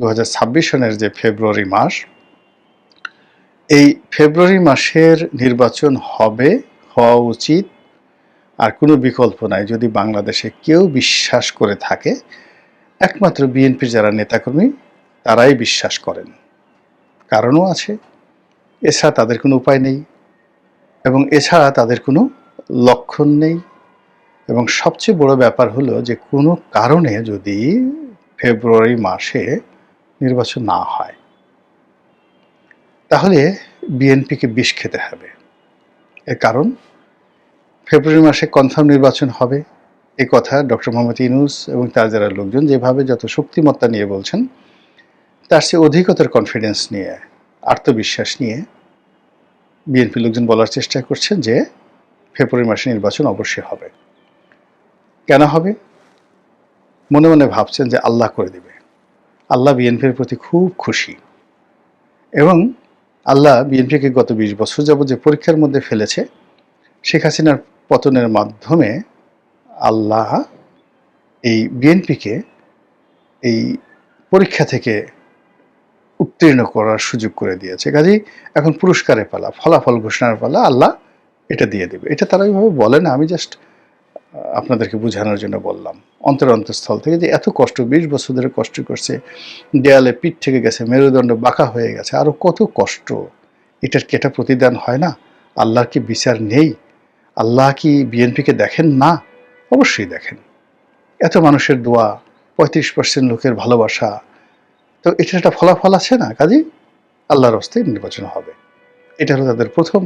দু সনের যে ফেব্রুয়ারি মাস, এই ফেব্রুয়ারি মাসের নির্বাচন হবে, হওয়া উচিত। আর কোনো বিকল্প নাই, যদি বাংলাদেশে কেউ বিশ্বাস করে থাকে, একমাত্র বিএনপির যারা নেতাকর্মী, তারাই বিশ্বাস করেন। কারণও আছে, এছাড়া তাদের কোনো উপায় নেই, এবং এছাড়া তাদের কোনো লক্ষণ নেই। এবং সবচেয়ে বড় ব্যাপার হলো যে কোনো কারণে যদি ফেব্রুয়ারি মাসে নির্বাচন না হয়। তাহলে বিএনপিকে বিষ খেতে হবে। এর কারণ, ফেব্রুয়ারি মাসে কনফার্ম নির্বাচন হবে। এ কথা ডক্টর মোহাম্মদ ইনুস এবং তার যারা লোকজন যেভাবে যত শক্তিমত্তা নিয়ে বলছেন, তার চেয়ে অধিকতর কনফিডেন্স নিয়ে, আত্মবিশ্বাস নিয়ে বিএনপি লোকজন বলার চেষ্টা করছেন যে ফেব্রুয়ারি মাসে নির্বাচন অবশ্যই হবে। কেন হবে? মনে মনে ভাবছেন যে আল্লাহ করে দিবে। আল্লাহ বিএনপির প্রতি খুব খুশি। এবং আল্লাহ বিএনপিকে গত বিশ বছর যাবত যে পরীক্ষার মধ্যে ফেলেছে, শেখ হাসিনার পতনের মাধ্যমে আল্লাহ এই বিএনপিকে এই পরীক্ষা থেকে উত্তীর্ণ করার সুযোগ করে দিয়েছে। কাজেই এখন পুরস্কারের পালা, ফলাফল ঘোষণার পালা আল্লাহ এটা দিয়ে দেবে। এটা তারা ওইভাবে বলে না, আমি জাস্ট আপনাদেরকে বোঝানোর জন্য বললাম। অন্তর অন্তঃস্থল থেকে যে এত কষ্ট, বিশ বছর ধরে কষ্ট করছে, দেয়ালে পিঠ থেকে গেছে, মেরুদণ্ড বাঁকা হয়ে গেছে আরও কত কষ্ট। এটার কি এটা প্রতিদান হয় না? আল্লাহর কি বিচার নেই? আল্লাহ কি বিএনপিকে দেখেন না? অবশ্যই দেখেন। এত মানুষের দোয়া, পঁয়ত্রিশ পার্সেন্ট লোকের ভালোবাসা, তো এটার একটা ফলাফল আছে না কাজেই আল্লাহর হস্তে নির্বাচন হবে। এটা হলো তাদের প্রথম